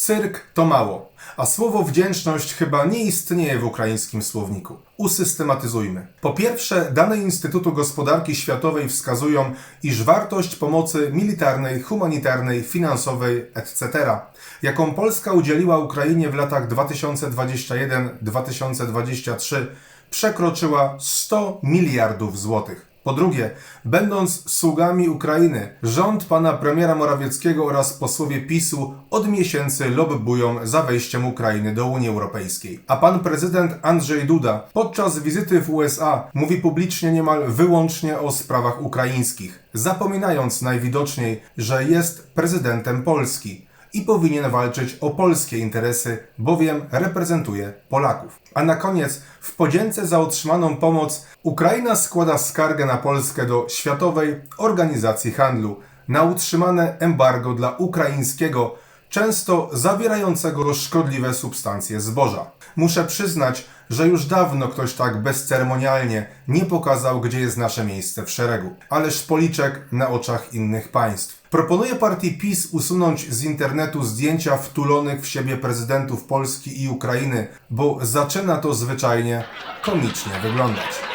Cyrk to mało, a słowo wdzięczność chyba nie istnieje w ukraińskim słowniku. Usystematyzujmy. Po pierwsze, dane Instytutu Gospodarki Światowej wskazują, iż wartość pomocy militarnej, humanitarnej, finansowej, etc., jaką Polska udzieliła Ukrainie w latach 2021-2023, przekroczyła 100 miliardów złotych. Po drugie, będąc sługami Ukrainy, rząd pana premiera Morawieckiego oraz posłowie PiSu od miesięcy lobbują za wejściem Ukrainy do Unii Europejskiej. A pan prezydent Andrzej Duda podczas wizyty w USA mówi publicznie niemal wyłącznie o sprawach ukraińskich, zapominając najwidoczniej, że jest prezydentem Polski i powinien walczyć o polskie interesy, bowiem reprezentuje Polaków. A na koniec, w podzięce za otrzymaną pomoc, Ukraina składa skargę na Polskę do Światowej Organizacji Handlu na utrzymane embargo dla ukraińskiego, często zawierającego szkodliwe substancje zboża. Muszę przyznać, że już dawno ktoś tak bezceremonialnie nie pokazał, gdzie jest nasze miejsce w szeregu. Ależ policzek na oczach innych państw. Proponuję partii PiS usunąć z internetu zdjęcia wtulonych w siebie prezydentów Polski i Ukrainy, bo zaczyna to zwyczajnie komicznie wyglądać.